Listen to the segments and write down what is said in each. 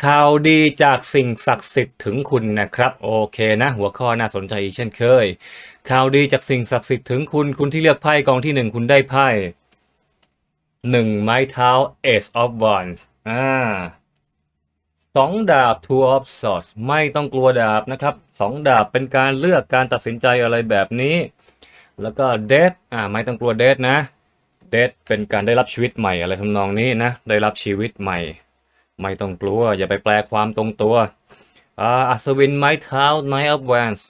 ข่าวดีจากสิ่งศักดิ์สิทธิ์ถึงคุณนะครับโอเคนะ หัวข้อน่าสนใจอีกเช่นเคย ข่าวดีจากสิ่งศักดิ์สิทธิ์ถึงคุณคุณที่เลือกไพ่กองที่หนึ่งคุณได้ไพ่หนึ่งไม้เท้า Ace of Wands อ่าสองดาบ Two of Swords ไม่ต้องกลัวดาบนะครับสองดาบเป็นการเลือกการตัดสินใจอะไรแบบนี้ แล้วก็ Death อ่าไม่ต้องกลัว Death นะเดทเป็นการได้รับชีวิตใหม่อะไรทำนองนี้นะ ได้รับชีวิตใหม่ ไม่ต้องกลัว อย่าไปแปลความตรงตัวอัศวินไม้เท้า Knight of Wands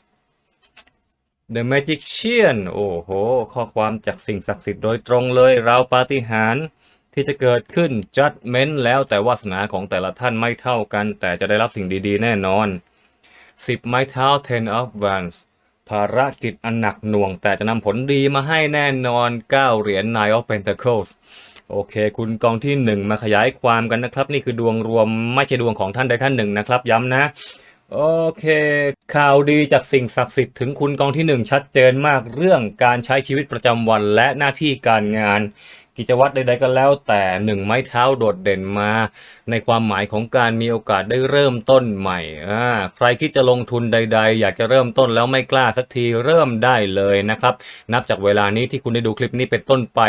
The Magician โอ้โห ข้อความจากสิ่งศักดิ์สิทธิ์โดยตรงเลยเราปาฏิหาริย์ที่จะเกิดขึ้น Judgment แล้วแต่วาสนาของแต่ละท่านไม่เท่ากัน แต่จะได้รับสิ่งดีๆ แน่นอน 10 ไม้เท้า Ten of Wands ภารกิจอันหนักหน่วงแต่จะนำผลดีมาให้แน่นอน 9 เหรียญ Nine of Pentacles โอเค คุณกองที่ 1 มาขยายความกันนะครับ นี่คือดวงรวมไม่ใช่ดวงของท่านใดท่านหนึ่งนะครับ ย้ำนะโอเค ข่าวดีจากสิ่งศักดิ์สิทธิ์ถึงคุณกองที่ 1 ชัดเจนมากเรื่องการใช้ชีวิตประจำวันและหน้าที่การงาน กิจวัตรใดๆก็แล้วแต่หนึ่งไม้เท้าโดดเด่นมา ในความหมายของการมีโอกาสได้เริ่มต้นใหม่อ่าใครคิดจะลงทุนใด ๆ อยากจะเริ่มต้นแล้วไม่กล้าสักทีเริ่มได้เลยนะครับ นับจากเวลานี้ที่คุณได้ดูคลิปนี้เป็นต้นไป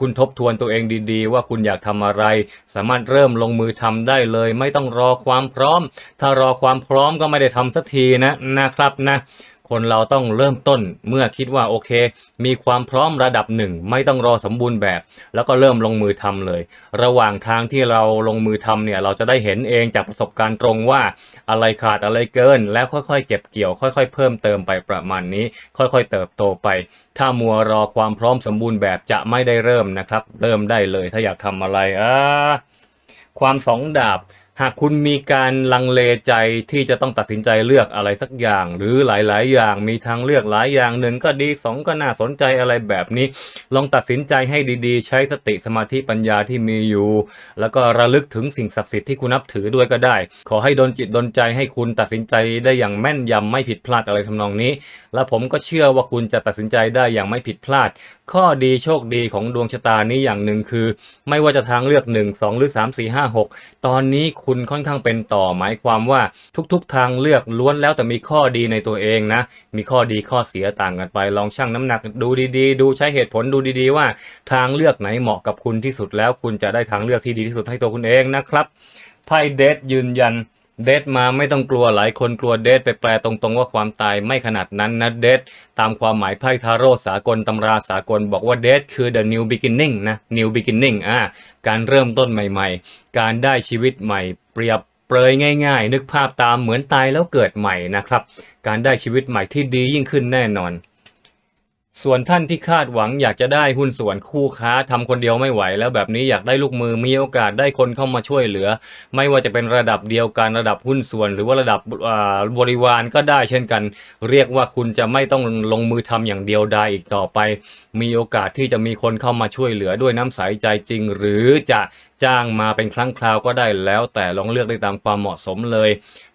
คุณทบทวนตัวเองดีๆ ว่าคุณอยากทำอะไร สามารถเริ่มลงมือทำได้เลย ไม่ต้องรอความพร้อม ถ้ารอความพร้อมก็ไม่ได้ทำสักทีนะนะครับนะ คนเราต้องเริ่มต้นเมื่อคิดว่าโอเค มีความพร้อมระดับหนึ่งไม่ต้องรอสมบูรณ์แบบ แล้วก็เริ่มลงมือทำเลย ระหว่างทางที่เราลงมือทำเนี่ยเราจะได้เห็นเองจากประสบการณ์ตรงว่าอะไรขาดอะไรเกิน แล้วค่อยๆ เก็บเกี่ยว ค่อย ๆ เพิ่มเติมไปประมาณนี้ ค่อยๆ เติบโตไป ถ้ามัวรอความพร้อมสมบูรณ์แบบจะไม่ได้เริ่มนะครับ เริ่มได้เลยถ้าอยากทำอะไรอ่าความสองดาบ หากคุณมีการลังเลใจที่จะต้องตัดสินใจเลือกอะไรสักอย่าง หรือหลาย ๆ อย่างมีทางเลือกหลายอย่างหนึ่งก็ดีสองก็น่าสนใจอะไรแบบนี้ ลองตัดสินใจให้ดีๆ ใช้สติสมาธิปัญญาที่มีอยู่ แล้วก็ระลึกถึงสิ่งศักดิ์สิทธิ์ที่คุณนับถือด้วยก็ได้ ขอให้ดนจิตดนใจให้คุณตัดสินใจได้อย่างแม่นยำไม่ผิดพลาดอะไรทำนองนี้ และผมก็เชื่อว่าคุณจะตัดสินใจได้อย่างไม่ผิดพลาด ข้อดีโชคดีของดวงชะตานี้อย่างหนึ่งคือ ไม่ว่าจะทางเลือก 1 2 หรือ 3 4 5 6 ตอนนี้คุณค่อนข้างเป็นต่อหมายความว่าทุกๆ ทางเลือกล้วนแล้วแต่มีข้อดีในตัวเองนะ มีข้อดีข้อเสียต่างกันไป ลองชั่งน้ำหนักดูดีๆ ดูใช้เหตุผลดูดีๆ ว่า ทางเลือกไหนเหมาะกับคุณที่สุดแล้ว คุณจะได้ทางเลือกที่ดีที่สุดให้ตัวคุณเองนะครับไพ่เดทยืนยัน เดทมาไม่ต้องกลัวหลายคนกลัวเดทไปแปลตรงๆว่าความตายไม่ขนาดนั้นนะเดทตามความหมายไพ่ทาโร่สากลตำราสากลบอกว่าเดทคือ the new beginning นะ new beginning อ่าการเริ่มต้นใหม่ๆ การได้ชีวิตใหม่เปรียบเปรยง่ายๆ นึกภาพตามเหมือนตายแล้วเกิดใหม่นะครับ การได้ชีวิตใหม่ที่ดียิ่งขึ้นแน่นอน ส่วนท่านที่คาดหวังอยากจะได้หุ้นส่วนคู่ค้าทำคนเดียวไม่ไหว แล้วแบบนี้อยากได้ลูกมือมีโอกาสได้คนเข้ามาช่วยเหลือ ไม่ว่าจะเป็นระดับเดียวกันระดับหุ้นส่วน หรือว่าระดับบริวารก็ได้เช่นกัน เรียกว่าคุณจะไม่ต้องลงมือทำอย่างเดียวดายอีกต่อไป มีโอกาสที่จะมีคนเข้ามาช่วยเหลือด้วยน้ำใสใจจริง หรือจะจ้างมาเป็นครั้งคราวก็ได้แล้ว แต่ลองเลือกได้ตามความเหมาะสมเลย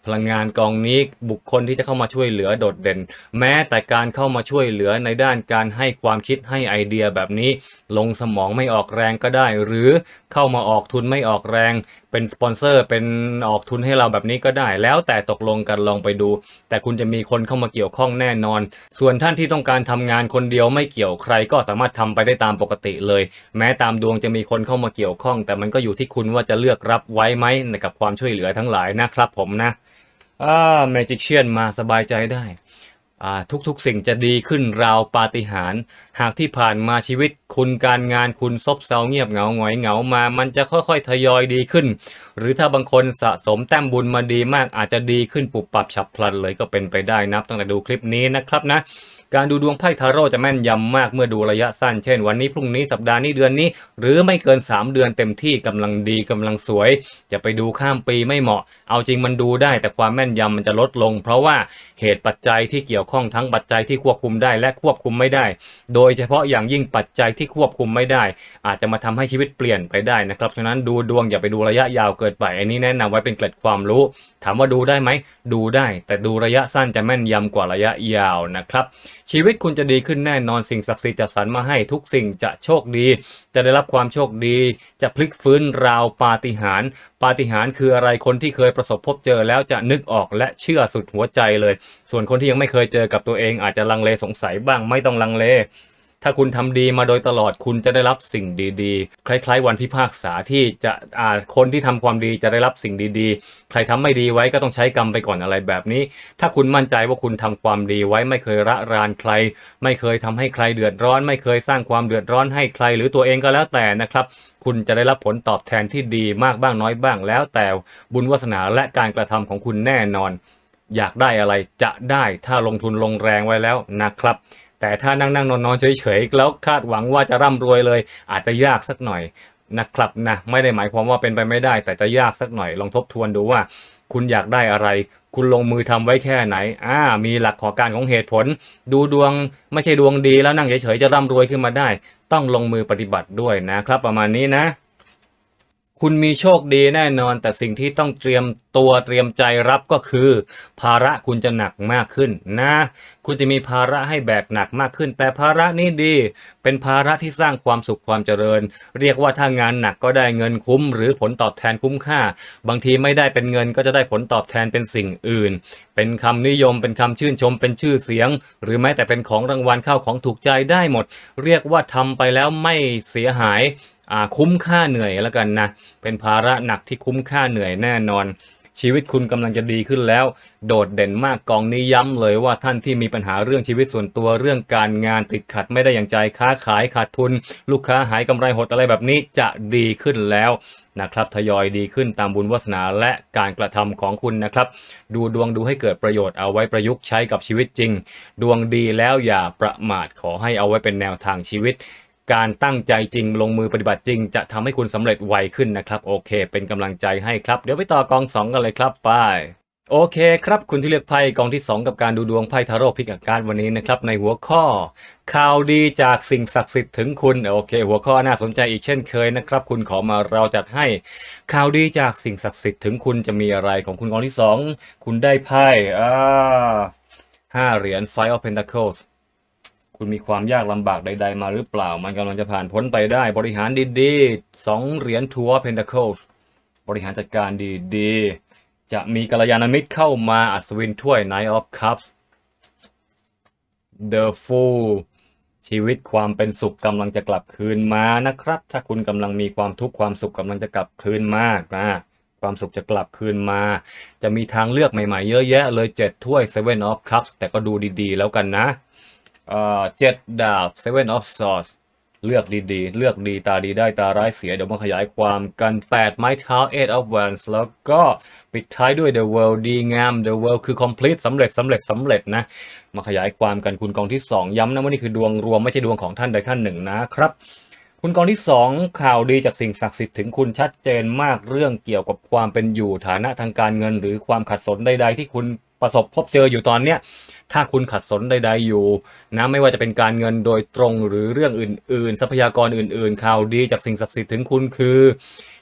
พลังงานกองนี้บุคคลที่จะเข้ามาช่วยเหลือโดดเด่น แม้แต่การเข้ามาช่วยเหลือในด้านการให้ความคิดให้ไอเดียแบบนี้ ลงสมองไม่ออกแรงก็ได้ หรือเข้ามาออกทุนไม่ออกแรงเป็นสปอนเซอร์เป็นออกทุนให้เราแบบนี้ก็ได้ แล้วแต่ตกลงกันลองไปดู แต่คุณจะมีคนเข้ามาเกี่ยวข้องแน่นอน ส่วนท่านที่ต้องการทำงานคนเดียวไม่เกี่ยวใคร ก็สามารถทำไปได้ตามปกติเลย แม้ตามดวงจะมีคนเข้ามาเกี่ยวข้อง แต่มันก็อยู่ที่คุณว่าจะเลือกรับไว้ไหมกับความช่วยเหลือทั้งหลายนะครับผมนะอ่าแมจิกเชียนมาสบายใจได้ ทุกๆสิ่งจะดีขึ้นราวปาฏิหาริย์หากที่ผ่านมาชีวิตคุณการงานคุณซบเซาเงียบเหงาหงอยเหงามา มันจะค่อยๆทยอยดีขึ้น หรือถ้าบางคนสะสมแต้มบุญมาดีมากอาจจะดีขึ้นปุบปับฉับพลันเลยก็เป็นไปได้นับตั้งแต่ดูคลิปนี้นะครับนะ การดูดวงไพ่ทาโร่จะแม่นยำมากเมื่อดูระยะสั้น เช่นวันนี้พรุ่งนี้สัปดาห์นี้เดือนนี้ หรือไม่เกิน 3 เดือนเต็มที่กำลังดีกำลังสวย จะไปดูข้ามปีไม่เหมาะ เอาจริงมันดูได้แต่ความแม่นยำมันจะลดลง เพราะว่าเหตุปัจจัยที่เกี่ยวข้องทั้งปัจจัยที่ควบคุมได้และควบคุมไม่ได้ โดยเฉพาะอย่างยิ่งปัจจัยที่ควบคุมไม่ได้ อาจจะมาทำให้ชีวิตเปลี่ยนไปได้นะครับฉะนั้นดูดวงอย่าไปดูระยะยาวเกินไป อันนี้แนะนำไว้เป็นเกร็ดความรู้ ถามว่าดูได้ไหมดูได้ แต่ดูระยะสั้นจะแม่นยำกว่าระยะยาวนะครับ ชีวิตคุณจะดีขึ้นแน่นอนสิ่งศักดิ์สิทธิ์จะสรรมาให้ทุกสิ่งจะโชคดี จะได้รับความโชคดี จะพลิกฟื้นราวปาฏิหาริย์ปาฏิหาริย์คืออะไรคนที่เคยประสบพบเจอแล้วจะนึกออกและเชื่อสุดหัวใจเลย ส่วนคนที่ยังไม่เคยเจอกับตัวเองอาจจะลังเลสงสัยบ้างไม่ต้องลังเล ถ้าคุณทำดีมาโดยตลอดคุณจะได้รับสิ่งดีๆ คล้าย ๆ วันพิพากษาที่จะอ่าคนที่ทำความดีจะได้รับสิ่งดีๆ ใครทำไม่ดีไว้ก็ต้องใช้กรรมไปก่อนอะไรแบบนี้ ถ้าคุณมั่นใจว่าคุณทำความดีไว้ไม่เคยระรานใคร ไม่เคยทำให้ใครเดือดร้อน ไม่เคยสร้างความเดือดร้อนให้ใคร หรือตัวเองก็แล้วแต่นะครับคุณจะได้รับผลตอบแทนที่ดีมากบ้างน้อยบ้างแล้วแต่บุญวาสนาและการกระทำของคุณแน่นอน อยากได้อะไรจะได้ถ้าลงทุนลงแรงไว้แล้วนะครับ แต่ถ้านั่งนั่งนอนนอนเฉยๆแล้วคาดหวังว่าจะร่ำรวยเลย อาจจะยากสักหน่อยนะครับนะไม่ได้หมายความว่าเป็นไปไม่ได้ แต่จะยากสักหน่อยลองทบทวนดูว่า คุณอยากได้อะไร คุณลงมือทำไว้แค่ไหนอ่ามีหลักขอการของเหตุผล ดูดวงไม่ใช่ดวงดีแล้วนั่งเฉยๆจะร่ำรวยขึ้นมาได้ ต้องลงมือปฏิบัติด้วยนะครับ ประมาณนี้นะ คุณมีโชคดีแน่นอน แต่สิ่งที่ต้องเตรียมตัวเตรียมใจรับก็คือ ภาระคุณจะหนักมากขึ้นนะ คุณจะมีภาระให้แบกหนักมากขึ้น แต่ภาระนี้ดี เป็นภาระที่สร้างความสุขความเจริญ เรียกว่าถ้างานหนักก็ได้เงินคุ้ม หรือผลตอบแทนคุ้มค่า บางทีไม่ได้เป็นเงินก็จะได้ผลตอบแทนเป็นสิ่งอื่น เป็นคำนิยม เป็นคำชื่นชม เป็นชื่อเสียง หรือแม้แต่เป็นของรางวัลเข้าของถูกใจได้หมด เรียกว่าทำไปแล้วไม่เสียหาย คุ้มค่าเหนื่อยแล้วกันนะ เป็นภาระหนักที่คุ้มค่าเหนื่อยแน่นอน ชีวิตคุณกำลังจะดีขึ้นแล้ว โดดเด่นมากกองนี้ย้ำเลยว่าท่านที่มีปัญหาเรื่องชีวิตส่วนตัวเรื่องการงานติดขัดไม่ได้อย่างใจค้าขายขาดทุน ลูกค้าหายกำไรหดอะไรแบบนี้จะดีขึ้นแล้วนะครับทยอยดีขึ้นตามบุญวาสนาและการกระทำของคุณนะครับ ดูดวงดูให้เกิดประโยชน์เอาไว้ประยุกต์ใช้กับชีวิตจริง ดวงดีแล้วอย่าประมาทขอให้เอาไว้เป็นแนวทางชีวิต การตั้งใจจริงลงมือปฏิบัติจริง จะทำให้คุณสำเร็จไวขึ้นนะครับ โอเค เป็นกำลังใจให้ครับ เดี๋ยวไปต่อกอง 2 กันเลยครับไปโอเคครับคุณที่เลือกไพ่กองที่ 2 กับการดูดวงไพ่ทาโร่พิกอาการวันนี้นะครับในหัวข้อ ข่าวดีจากสิ่งศักดิ์สิทธิ์ถึงคุณโอเค หัวข้อน่าสนใจอีกเช่นเคยนะครับคุณขอมาเราจัดให้ ข่าวดีจากสิ่งศักดิ์สิทธิ์ถึงคุณจะมีอะไรของคุณกองที่ 2 คุณได้ไพ่อ่าห้าเหรียญ Five of Pentacles คุ คุณมีความยากลำบากใด ๆ มาหรือเปล่า มันกำลังจะผ่านพ้นไปได้ บริหารดีๆสองเหรียญทัวร์ Pentacles บริหารจัดการดีๆ จะมีกัลยาณมิตรเข้ามาอัศวินถ้วย Knight of Cups The Fool ชีวิตความเป็นสุขกำลังจะกลับคืนมานะครับ ถ้าคุณกำลังมีความทุกข์ความสุขกำลังจะกลับคืนมานะความสุขจะกลับคืนมา จะมีทางเลือกใหม่ๆ เยอะแยะเลยเจ็ดถ้วย Seven of Cups แต่ก็ดูดีๆ แล้วกันนะ เอ่อเจ็ดดาบ Seven of Swords เลือกดีๆ เลือกดีตาดีได้ตาร้ายเสีย เดี๋ยวมาขยายความกันแปดไม้เท้า Eight of Wands แล้วก็ปิดท้ายด้วย The World ดีงาม The World คือ complete สำเร็จสำเร็จสำเร็จนะ มาขยายความกันคุณกองที่ 2 ย้ำนะว่านี่คือดวงรวมไม่ใช่ดวงของท่านใดท่านหนึ่งนะครับคุณกองที่ 2 ข่าวดีจากสิ่งศักดิ์สิทธิ์ถึงคุณชัดเจนมากเรื่องเกี่ยวกับความเป็นอยู่ฐานะทางการเงิน หรือความขัดสนใด ๆ ที่คุณประสบพบเจออยู่ตอนเนี้ย ถ้าคุณขัดสนใดๆอยู่นะไม่ว่าจะเป็นการเงินโดยตรงหรือเรื่องอื่น ๆ ทรัพยากรอื่น ๆ ข่าวดีจากสิ่งศักดิ์สิทธิ์ถึงคุณคือ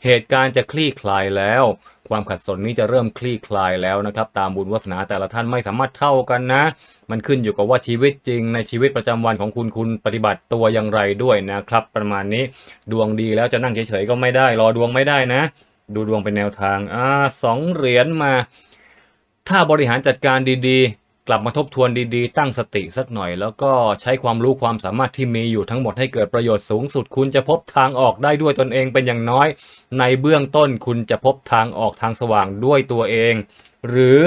เหตุการณ์จะคลี่คลายแล้ว ความขัดสนนี้จะเริ่มคลี่คลายแล้วนะครับ ตามบุญวาสนาแต่ละท่านไม่สามารถเท่ากันนะ มันขึ้นอยู่กับว่าชีวิตจริง ในชีวิตประจำวันของคุณคุณปฏิบัติตัวอย่างไรด้วยนะครับ ประมาณนี้ดวงดีแล้วจะนั่งเฉยๆก็ไม่ได้ รอดวงไม่ได้นะ ดูดวงเป็นแนวทางอ่าสองเหรียญมา ถ้าบริหารจัดการดีๆ กลับมาทบทวนดีๆ ตั้งสติสักหน่อย แล้วก็ใช้ความรู้ความสามารถที่มีอยู่ทั้งหมดให้เกิดประโยชน์สูงสุด คุณจะพบทางออกได้ด้วยตนเองเป็นอย่างน้อย ในเบื้องต้นคุณจะพบทางออกทางสว่างด้วยตัวเอง หรือ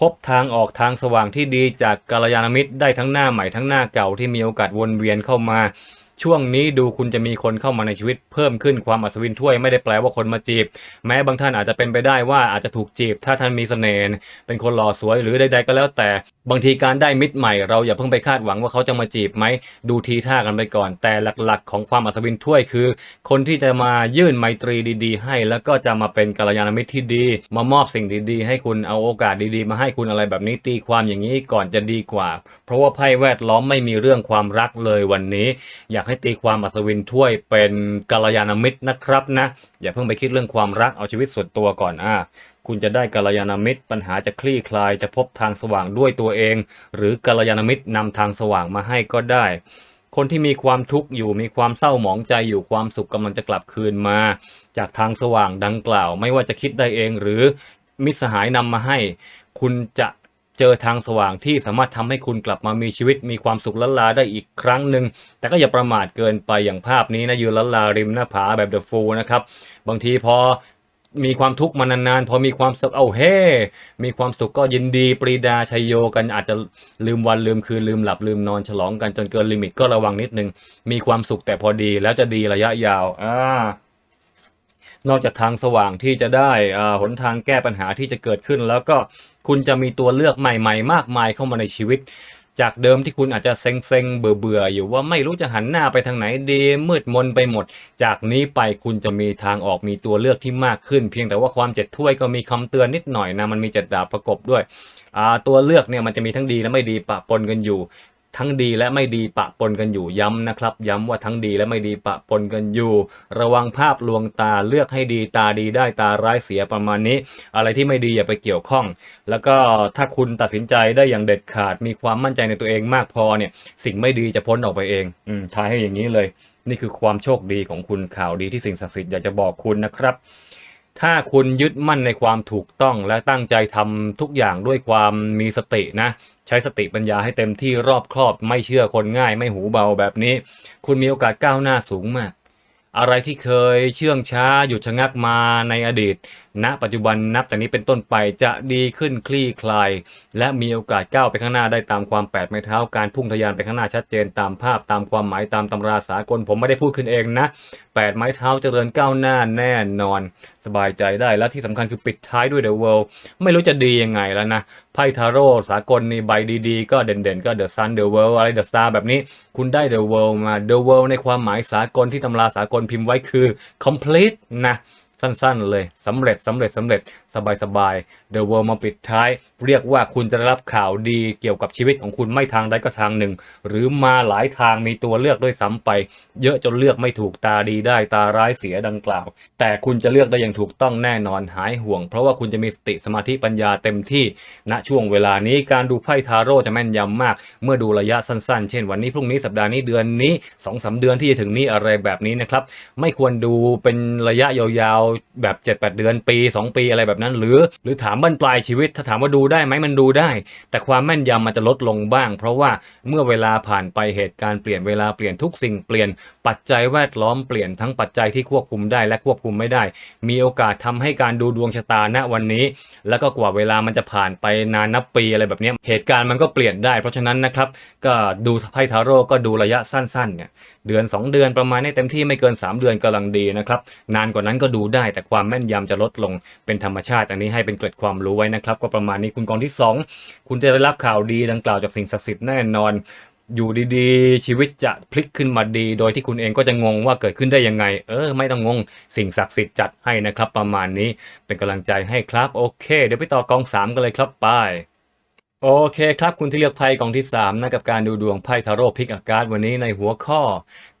พบทางออกทางสว่างที่ดีจากกาลยานมิตรได้ทั้งหน้าใหม่ทั้งหน้าเก่าที่มีโอกาสวนเวียนเข้ามา ช่วงนี้ดูคุณจะมีคนเข้ามาในชีวิตเพิ่มขึ้นความอัศวินถ้วยไม่ได้แปลว่าคนมาจีบ แม้บางท่านอาจจะเป็นไปได้ว่าอาจจะถูกจีบ ถ้าท่านมีเสน่ห์เป็นคนหล่อสวยหรือใดๆก็แล้วแต่ บางทีการได้มิตรใหม่เราอย่าเพิ่งไปคาดหวังว่าเขาจะมาจีบไหมดูทีท่ากันไปก่อน แต่หลักๆ ของความอัศวินถ้วยคือ คนที่จะมายื่นไมตรีดี ๆ ให้ แล้วก็จะมาเป็นกัลยาณมิตรที่ดี มามอบสิ่งดีๆ ให้คุณเอาโอกาสดีๆ มาให้คุณอะไรแบบนี้ตีความอย่างนี้ก่อนจะดีกว่าเพราะว่าไพ่แวดล้อมไม่มีเรื่องความรักเลยวันนี้ อยากให้ตีความอัศวินถ้วยเป็นกัลยาณมิตรนะครับนะ อย่าเพิ่งไปคิดเรื่องความรักเอาชีวิตส่วนตัวก่อนอะคุณจะได้กัลยาณมิตร ปัญหาจะคลี่คลายจะพบทางสว่างด้วยตัวเอง หรือกัลยาณมิตรนำทางสว่างมาให้ก็ได้ คนที่มีความทุกข์อยู่มีความเศร้าหมองใจอยู่ความสุขกำลังจะกลับคืนมา จากทางสว่างดังกล่าว ไม่ว่าจะคิดได้เองหรือมิสหายนำมาให้ คุณจะ เจอทางสว่างที่สามารถทำให้คุณกลับมามีชีวิตมีความสุขละลาได้อีกครั้งหนึ่งแต่ก็อย่าประมาทเกินไปอย่างภาพนี้นะยืนละลาริมหน้าผาแบบเดอะฟูนะครับบางทีพอมีความทุกข์มานานๆ พอมีความสุขเอาเฮ้มีความสุขก็ยินดีปรีดาชัยโยกันอาจจะลืมวันลืมคืนลืมหลับลืมนอนฉลองกันจนเกินลิมิตก็ระวังนิดนึง มีความสุขแต่พอดีแล้วจะดีระยะยาวอ่านอกจากทางสว่างที่จะได้อ่าหนทางแก้ปัญหาที่จะเกิดขึ้นแล้วก็ คุณจะมีตัวเลือกใหม่ ๆ มากมายเข้ามาในชีวิต จากเดิมที่คุณอาจจะเซ็งๆเบื่อๆอยู่ว่าไม่รู้จะหันหน้าไปทางไหนดีมืดมนไปหมด จากนี้ไปคุณจะมีทางออกมีตัวเลือกที่มากขึ้น เพียงแต่ว่าความเจ็ดถ้วยก็มีคำเตือนนิดหน่อยนะมันมีเจ็ดดาบประกบด้วยตัวเลือกเนี่ยมันจะมีทั้งดีและไม่ดีปะปนกันอยู่ ทั้งดีและไม่ดีปะปนกันอยู่ย้ำนะครับ ย้ำว่าทั้งดีและไม่ดีปะปนกันอยู่ ระวังภาพลวงตาเลือกให้ดีตาดีได้ตาร้ายเสียประมาณนี้ อะไรที่ไม่ดีอย่าไปเกี่ยวข้อง แล้วก็ถ้าคุณตัดสินใจได้อย่างเด็ดขาด มีความมั่นใจในตัวเองมากพอเนี่ย สิ่งไม่ดีจะพ้นออกไปเอง อืมทายให้อย่างนี้เลย นี่คือความโชคดีของคุณข่าวดีที่สิ่งศักดิ์สิทธิ์อยากจะบอกคุณนะครับ ถ้าคุณยึดมั่นในความถูกต้องและตั้งใจทำทุกอย่างด้วยความมีสตินะ ใช้สติปัญญาให้เต็มที่รอบครอบไม่เชื่อคนง่ายไม่หูเบาแบบนี้ คุณมีโอกาสก้าวหน้าสูงมาก อะไรที่เคยเชื่องช้าหยุดชะงักมาในอดีต ณปัจจุบันนับแต่นี้เป็นต้นไปจะดีขึ้นคลี่คลาย และมีโอกาสก้าวไปข้างหน้าได้ตามความแปดไม้เท้าการพุ่งทะยานไปข้างหน้าชัดเจนตามภาพตามความหมายตามตำราสากลผมไม่ได้พูดขึ้นเองนะแปดไม้เท้าเจริญก้าวหน้าแน่นอน สบายใจได้และที่สำคัญคือปิดท้ายด้วย The World ไม่รู้จะดียังไงแล้วนะไพ่ทาโร่สากลนี่ใบดีๆ ก็เด่นๆ ก็ The Sun The World อะไร The Star แบบนี้ คุณได้ The World มา The World ในความหมายสากลที่ตำราสากลพิมพ์ไว้คือ complete นะ สั้นๆเลยสำเร็จสำเร็จสำเร็จสบายๆ The World มาปิดท้าย เรียกว่าคุณจะได้รับข่าวดีเกี่ยวกับชีวิตของคุณไม่ทางใดก็ทางหนึ่ง หรือมาหลายทางมีตัวเลือกด้วยซ้ำไป เยอะจนเลือกไม่ถูกตาดีได้ตาร้ายเสียดังกล่าว แต่คุณจะเลือกได้อย่างถูกต้องแน่นอนหายห่วง เพราะว่าคุณจะมีสติสมาธิปัญญาเต็มที่ณช่วงเวลานี้การดูไพ่ทาโร่จะแม่นยำมาก เมื่อดูระยะสั้นๆ เช่น วันนี้พรุ่งนี้สัปดาห์นี้เดือนนี้2อสเดือนที่จะถึงนี้อะไรแบบนี้นะครับไม่ควรดูเป็นระยะยาวๆแบบ 7-8 เดือนปี 2 ปีอะไรแบบนั้น หรือ หรือถามบั้นปลายชีวิตถ้าถามว่าดูได้ไหมมันดูได้ แต่ความแม่นยำมันจะลดลงบ้าง เพราะว่าเมื่อเวลาผ่านไปเหตุการณ์เปลี่ยนเวลาเปลี่ยนทุกสิ่งเปลี่ยนปัจจัยแวดล้อมเปลี่ยนทั้งปัจจัยที่ควบคุมได้และควบคุมไม่ได้ มีโอกาสทำให้การดูดวงชะตาณวันนี้ แล้วก็กว่าเวลามันจะผ่านไปนานนับปีอะไรแบบนี้เหตุการณ์มันก็เปลี่ยนได้ เพราะฉะนั้นนะครับก็ดูไพ่ทาโร่ก็ดูระยะสั้นๆเนี่ยเดือน 2 เดือนประมาณนี้เต็มที่ไม่เกิน 3 เดือนกำลังดีนะครับนานกว่านั้นก็ดูได้แต่ความแม่นยำจะลดลงเป็นธรรมชาติ อันนี้ให้เป็นเกร็ดความรู้ไว้นะครับ ก็ประมาณนี้คุณกองที่ 2 คุณจะได้รับข่าวดีดังกล่าวจากสิ่งศักดิ์สิทธิ์แน่นอน อยู่ดีๆ ชีวิตจะพลิกขึ้นมาดี โดยที่คุณเองก็จะงงว่าเกิดขึ้นได้ยังไง เออ ไม่ต้องงง สิ่งศักดิ์สิทธิ์จัดให้นะครับ ประมาณนี้เป็นกำลังใจให้ครับ โอเค เดี๋ยวไปต่อกองสามกันเลยครับไป โอเคครับ คุณที่เลือกไพ่กองที่3นะกับการดูดวงไพ่ทาโร่พิกอากาศวันนี้ในหัวข้อ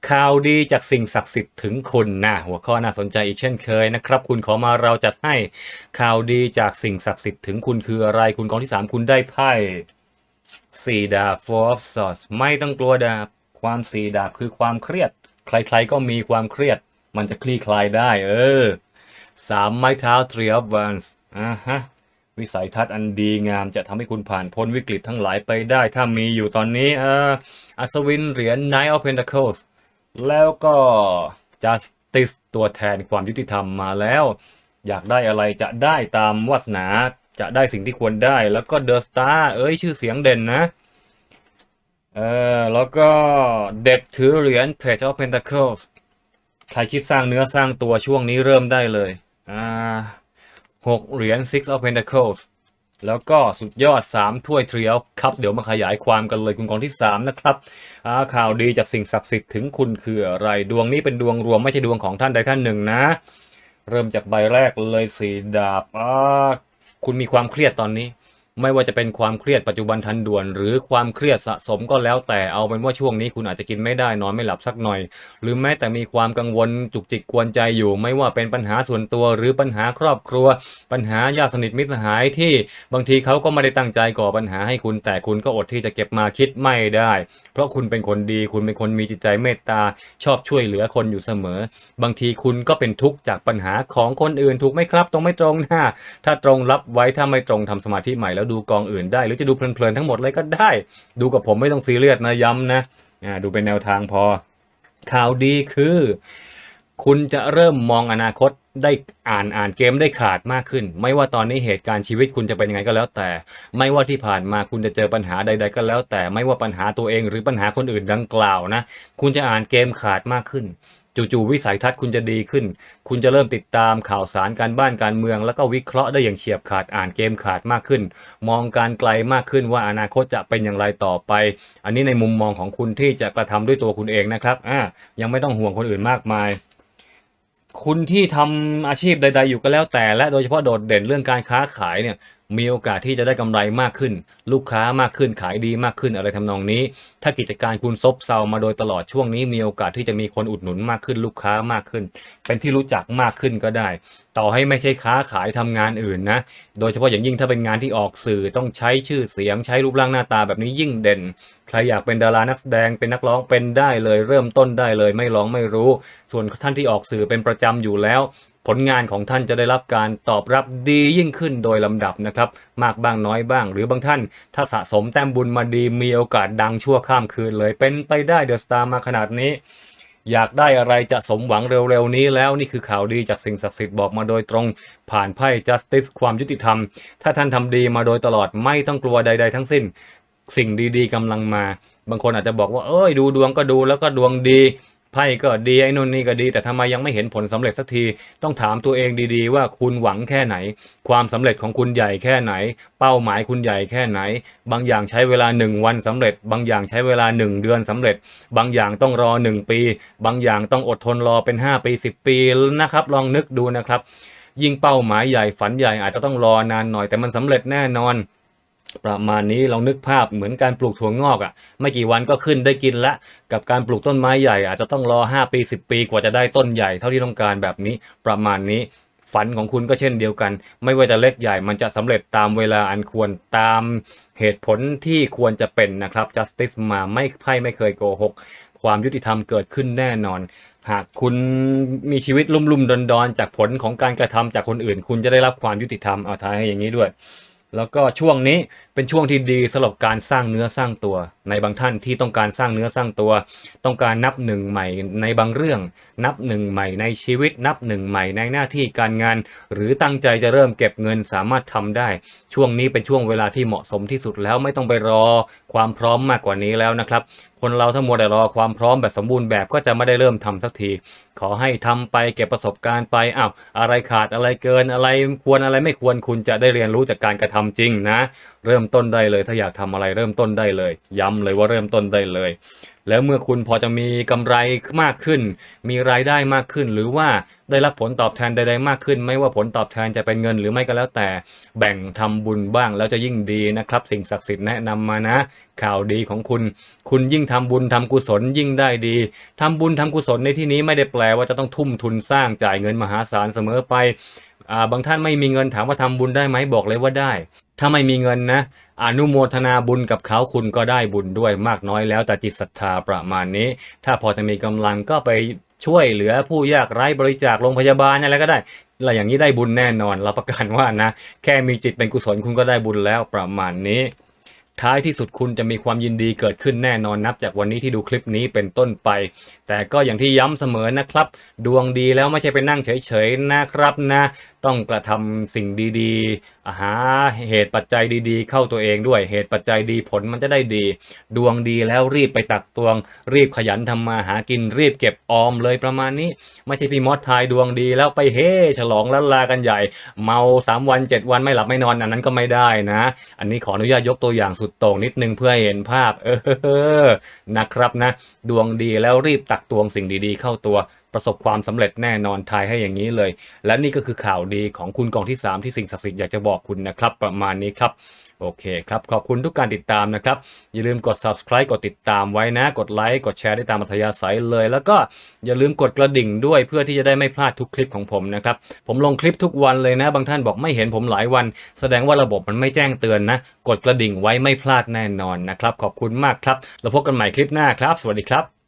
ข่าวดีจากสิ่งศักดิ์สิทธิ์ถึงคุณนะหัวข้อน่าสนใจอีกเช่นเคยนะครับ คุณขอมาเราจัดให้ข่าวดีจากสิ่งศักดิ์สิทธิ์ถึงคุณคืออะไร คุณกองที่ 3 คุณได้ไพ่สี่ดาบ four of swords ไม่ต้องกลัวดาบความสี่ดาบคือความเครียด ใครๆก็มีความเครียด มันจะคลี่คลายได้ เออสามไม้เท้า three of wands อ่าฮะ วิสัยทัศน์อันดีงามจะทำให้คุณผ่านพ้นวิกฤตทั้งหลายไปได้ ถ้ามีอยู่ตอนนี้เอออัศวินเหรียญ Knight of Pentacles แล้วก็ Justice ตัวแทนความยุติธรรมมาแล้ว อยากได้อะไรจะได้ตามวาสนาจะได้สิ่งที่ควรได้ แล้วก็เดอะสตาร์เอ้ยชื่อเสียงเด่นนะเออแล้วก็เด็ดถือเหรียญ Page of Pentacles ใครคิดสร้างเนื้อสร้างตัวช่วงนี้เริ่มได้เลยอ่า หกเหรียญ Six of Pentacles แล้วก็สุดยอด 3 ถ้วยเทรียลครับ เดี๋ยวมาขยายความกันเลยคุณกองที่ 3 นะครับข่าวดีจากสิ่งศักดิ์สิทธิ์ถึงคุณคืออะไร ดวงนี้เป็นดวงรวมไม่ใช่ดวงของท่านใดท่านหนึ่งนะ เริ่มจากใบแรกเลยสีดาบคุณมีความเครียดตอนนี้ ไม่ว่าจะเป็นความเครียดปัจจุบันทันด่วน หรือความเครียดสะสมก็แล้วแต่เอาเป็นว่าช่วงนี้คุณอาจจะกินไม่ได้นอนไม่หลับสักหน่อย หรือแม้แต่มีความกังวลจุกจิกกวนใจอยู่ ไม่ว่าเป็นปัญหาส่วนตัว หรือปัญหาครอบครัว ปัญหาญาติสนิทมิตรสหายที่บางทีเขาก็ไม่ได้ตั้งใจก่อปัญหาให้คุณแต่คุณก็อดที่จะเก็บมาคิดไม่ได้ เพราะคุณเป็นคนดี คุณเป็นคนมีจิตใจเมตตาชอบช่วยเหลือคนอยู่เสมอ บางทีคุณก็เป็นทุกข์จากปัญหาของคนอื่นถูกไหมครับ ตรงไม่ตรงนะถ้าตรงรับไว้ถ้าไม่ตรงทำสมาธิใหม่แล้วดูกองอื่นได้ หรือจะดูเพลินๆทั้งหมดเลยก็ได้ ดูกับผมไม่ต้องซีเรียสนะย้ำนะดูเป็นแนวทางพอ ข่าวดีคือ คุณจะเริ่มมองอนาคตได้อ่านอ่านเกมได้ขาดมากขึ้น ไม่ว่าตอนนี้เหตุการณ์ชีวิตคุณจะเป็นยังไงก็แล้วแต่ ไม่ว่าที่ผ่านมาคุณจะเจอปัญหาใด ๆ ก็แล้วแต่ไม่ว่าปัญหาตัวเองหรือปัญหาคนอื่นดังกล่าวนะ คุณจะอ่านเกมขาดมากขึ้น จู่ๆวิสัยทัศน์คุณจะดีขึ้น คุณจะเริ่มติดตามข่าวสารการบ้านการเมือง แล้วก็วิเคราะห์ได้อย่างเฉียบขาดอ่านเกมขาดมากขึ้น มองการไกลมากขึ้นว่าอนาคตจะเป็นอย่างไรต่อไป อันนี้ในมุมมองของคุณที่จะกระทำด้วยตัวคุณเองนะครับอ่ายังไม่ต้องห่วงคนอื่นมากมาย คุณที่ทำอาชีพใด ๆ อยู่ก็แล้วแต่ และโดยเฉพาะโดดเด่นเรื่องการค้าขายเนี่ย มีโอกาสที่จะได้กำไรมากขึ้น ลูกค้ามากขึ้นขายดีมากขึ้นอะไรทำนองนี้ ถ้ากิจการคุณซบเซามาโดยตลอดช่วงนี้ มีโอกาสที่จะมีคนอุดหนุนมากขึ้นลูกค้ามากขึ้น เป็นที่รู้จักมากขึ้นก็ได้ ต่อให้ไม่ใช่ค้าขายทำงานอื่นนะ โดยเฉพาะอย่างยิ่งถ้าเป็นงานที่ออกสื่อต้องใช้ชื่อเสียงใช้รูปร่างหน้าตาแบบนี้ยิ่งเด่น ใครอยากเป็นดารานักแสดงเป็นนักร้องเป็นได้เลย เริ่มต้นได้เลยไม่ร้องไม่รู้ ส่วนท่านที่ออกสื่อเป็นประจำอยู่แล้ว ผลงานของท่านจะได้รับการตอบรับดียิ่งขึ้นโดยลำดับนะครับ มากบ้างน้อยบ้าง หรือบางท่าน ถ้าสะสมแต้มบุญมาดีมีโอกาสดังชั่วข้ามคืนเลย เป็นไปได้เดอะสตาร์มาขนาดนี้ อยากได้อะไรจะสมหวังเร็วๆนี้แล้วนี่คือข่าวดีจากสิ่งศักดิ์สิทธิ์บอกมาโดยตรงผ่านไพ่ justice ความยุติธรรม ถ้าท่านทำดีมาโดยตลอดไม่ต้องกลัวใด ๆ ทั้งสิ้น สิ่งดีๆกำลังมา บางคนอาจจะบอกว่าเอ้ยดูดวงก็ดูแล้วก็ดวงดี ไพ่ก็ดีไอ้นู่นนี่ก็ดีแต่ทำไมยังไม่เห็นผลสำเร็จสักที ต้องถามตัวเองดีๆ ว่าคุณหวังแค่ไหน ความสำเร็จของคุณใหญ่แค่ไหน เป้าหมายคุณใหญ่แค่ไหน บางอย่างใช้เวลา 1 วันสำเร็จ บางอย่างใช้เวลา 1 เดือนสำเร็จ บางอย่างต้องรอ 1 ปี บางอย่างต้องอดทนรอเป็น 5 ปี 10 ปีนะครับลองนึกดูนะครับ ยิ่งเป้าหมายใหญ่ฝันใหญ่อาจจะต้องรอนานหน่อยแต่มันสำเร็จแน่นอน ประมาณนี้ลองนึกภาพเหมือนการปลูกถั่วงอกอะ่ะ ไม่กี่วันก็ขึ้นได้กินละ กับการปลูกต้นไม้ใหญ่ อาจจะต้องรอ 5 ปี 10 ปีกว่าจะได้ต้นใหญ่เท่าที่ต้องการแบบนี้ประมาณนี้ฝันของคุณก็เช่นเดียวกัน ไม่ว่าจะเล็กใหญ่มันจะสำเร็จตามเวลาอันควรตามเหตุผลที่ควรจะเป็นนะครับ justice มาไม่ไพ่ไม่เคยโกหก ความยุติธรรมเกิดขึ้นแน่นอน หากคุณมีชีวิตลุ่มๆดอนๆ จากผลของการกระทำจากคนอื่น คุณจะได้รับความยุติธรรมเอาท้ายให้อย่างนี้ด้วย แล้วก็ช่วงนี้เป็นช่วงที่ดีสำหรับการสร้างเนื้อสร้างตัว ในบางท่านที่ต้องการสร้างเนื้อสร้างตัว ต้องการนับหนึ่งใหม่ในบางเรื่อง นับหนึ่งใหม่ในชีวิต นับหนึ่งใหม่ในหน้าที่การงาน หรือตั้งใจจะเริ่มเก็บเงินสามารถทำได้ ช่วงนี้เป็นช่วงเวลาที่เหมาะสมที่สุดแล้วไม่ต้องไปรอความพร้อมมากกว่านี้แล้วนะครับคนเราถ้ามัวแต่รอความพร้อมแบบสมบูรณ์แบบก็จะไม่ได้เริ่มทำสักที ขอให้ทำไปเก็บประสบการณ์ไปอ้าวอะไรขาดอะไรเกินอะไรควรอะไรไม่ควรคุณจะได้เรียนรู้จากการกระทำจริงนะ เริ่มต้นได้เลย ถ้าอยากทำอะไรเริ่มต้นได้เลย ย้ำเลยว่าเริ่มต้นได้เลย แล้วเมื่อคุณพอจะมีกำไรมากขึ้น มีรายได้มากขึ้น หรือว่าได้รับผลตอบแทนใดๆมากขึ้น ไม่ว่าผลตอบแทนจะเป็นเงินหรือไม่ก็แล้วแต่แบ่งทำบุญบ้างแล้วจะยิ่งดีนะครับ สิ่งศักดิ์สิทธิ์แนะนำมานะ ข่าวดีของคุณ คุณยิ่งทำบุญทำกุศลยิ่งได้ดีทำบุญทำกุศลในที่นี้ไม่ได้แปลว่าจะต้องทุ่มทุนสร้างจ่ายเงินมหาศาลเสมอไปอ่าบางท่านไม่มีเงินถามว่าทำบุญได้ไหมบอกเลยว่าได้ ถ้าไม่มีเงินนะ อนุโมทนาบุญกับเขาคุณก็ได้บุญด้วยมากน้อยแล้วแต่จิตศรัทธาประมาณนี้ ถ้าพอจะมีกำลังก็ไปช่วยเหลือผู้ยากไร้บริจาคโรงพยาบาลอะไรก็ได้อะไรอย่างนี้ได้บุญแน่นอนรับประกันว่านะ แค่มีจิตเป็นกุศลคุณก็ได้บุญแล้วประมาณนี้ ท้ายที่สุดคุณจะมีความยินดีเกิดขึ้นแน่นอนนับจากวันนี้ที่ดูคลิปนี้เป็นต้นไปแต่ก็อย่างที่ย้ำเสมอนะครับ ดวงดีแล้วไม่ใช่ไปนั่งเฉยๆนะครับนะ ต้องกระทำสิ่งดีๆหาเหตุปัจจัยดีๆ เข้าตัวเองด้วยเหตุปัจจัยดีผลมันจะได้ดี ดวงดีแล้วรีบไปตักตวง รีบขยันทำมาหากินรีบเก็บออมเลยประมาณนี้ ไม่ใช่พี่มอสทายดวงดีแล้วไปเฮ่ฉลองล้านลากันใหญ่ เมาสามวันเจ็ดวันไม่หลับไม่นอนอันนั้นก็ไม่ได้นะ อันนี้ขออนุญาตยกตัวอย่างสุดโต่งนิดนึงเพื่อเห็นภาพ เออนะครับนะ ดวงดีแล้วรีบตัักตวงสิ่งดีๆ เข้าตัวประสบความสำเร็จแน่นอนทายให้อย่างนี้เลย และนี่ก็คือข่าวดีของคุณกองที่ 3 ที่สิ่งศักดิ์สิทธิ์อยากจะบอกคุณนะครับ ประมาณนี้ครับโอเคครับ ขอบคุณทุกการติดตามนะครับ อย่าลืมกด subscribe กดติดตามไว้นะ กดไลค์กดแชร์ได้ตามอัธยาศัยเลย แล้วก็อย่าลืมกดกระดิ่งด้วยเพื่อที่จะได้ไม่พลาดทุกคลิปของผมนะครับ ผมลงคลิปทุกวันเลยนะ บางท่านบอกไม่เห็นผมหลายวัน แสดงว่าระบบมันไม่แจ้งเตือนนะ กดกระดิ่งไว้ไม่พลาดแน่นอนนะครับ ขอบคุณมากครับ แล้วพบกันใหม่คลิปหน้าครับ สวัสดีครับ